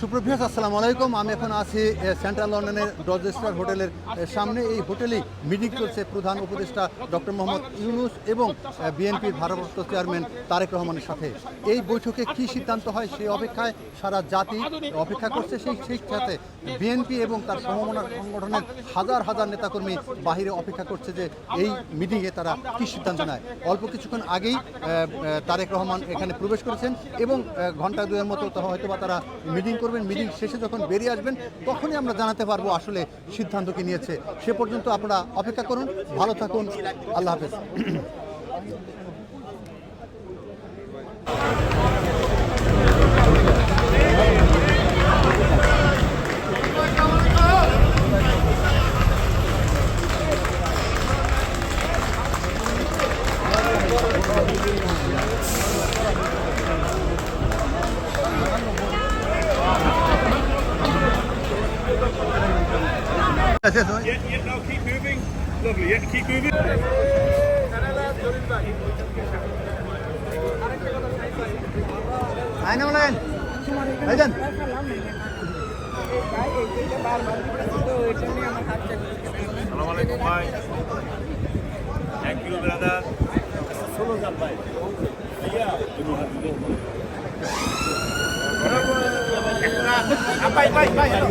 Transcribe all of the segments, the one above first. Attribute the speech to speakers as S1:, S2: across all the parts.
S1: সুপ্রভিয়াস আসসালামু আলাইকুম। আমি এখন আছি সেন্ট্রাল লন্ডনের ডজেস্টার হোটেলের সামনে। এই হোটেলেই মিটিং চলছে প্রধান উপদেষ্টা ডক্টর মোহাম্মদ ইউনুস এবং বিএনপির ভারপ্রাপ্ত চেয়ারম্যান তারেক রহমানের সাথে। এই বৈঠকে কি সিদ্ধান্ত হয় সেই অপেক্ষায় সারা জাতি অপেক্ষা করছে। সেই সেই সাথে বিএনপি এবং তার সমমনা সংগঠনের হাজার হাজার নেতাকর্মী বাহিরে অপেক্ষা করছে যে এই মিটিংয়ে তারা কি সিদ্ধান্ত নেয়। অল্প কিছুক্ষণ আগেই তারেক রহমান এখানে প্রবেশ করেছেন এবং ঘণ্টা দুয়ের মতো তো হয়তো বা তারা মিটিং করবেন মিটিং শেষে যখন বেরিয়ে আসবেন, তখনই আমরা জানাতে পারব আসলে সিদ্ধান্ত কি নিয়েছে। সে পর্যন্ত আপনারা অপেক্ষা করুন, ভালো থাকুন, আল্লাহ হাফেজ।
S2: Yeah, yeah, no, keep moving. Lovely, yeah, keep moving.
S1: আইনা বলেন ভাইজান
S2: Salam alaikum, bye. Thank you, brother. Solo jab bhai. Bye, bye, bye.
S3: তোর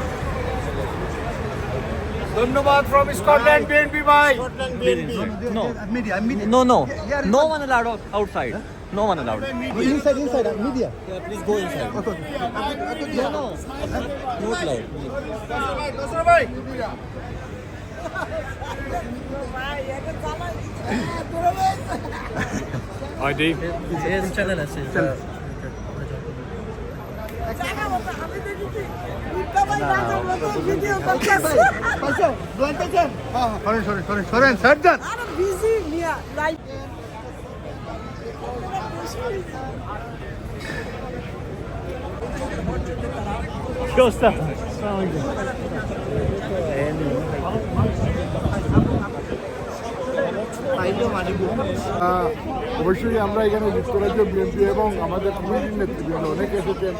S2: ধন্যবাদ ফ্রম স্কটল্যান্ড বিএনপি ভাই
S4: No.
S1: Media media
S4: No, no.
S1: Yeah,
S4: No one allowed out- outside. No one allowed.
S1: Inside inside media
S4: Please go inside. No, no. Not allowed.
S2: ভাই ID
S4: Yes, channel আছে.
S3: Sorry, sorry,
S1: sorry, sorry, Sarjan. I'm busy, Mia.
S3: Like. Costa. I know,
S5: I know. অবশ্যই আমরা এখানে যুক্তরাজ্য BNP এবং আমাদের কমিটির নেতৃবৃন্দ অনেকে এসেছেন।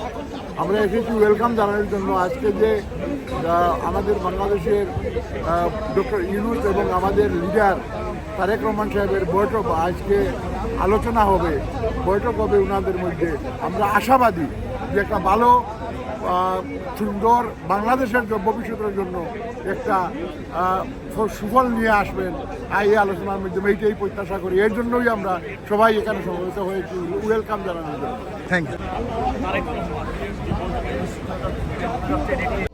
S5: আমরা এসেছি ওয়েলকাম জানানোর জন্য। আজকে যে আমাদের বাংলাদেশের ডক্টর ইউনুস এবং আমাদের লিডার তারেক রহমান সাহেবের বৈঠক আজকে আলোচনা হবে। বৈঠক হবে ওনাদের মধ্যে। আমরা আশাবাদী যে একটা ভালো সুন্দর বাংলাদেশের ভবিষ্যতের জন্য একটা সুফল নিয়ে আসবেন এই আলোচনার মাধ্যমে, এইটাই প্রত্যাশা করি। এর জন্যই আমরা সবাই এখানে সমবেত হয়েছি ওয়েলকাম জানানোর জন্য
S1: থ্যাংক ইউ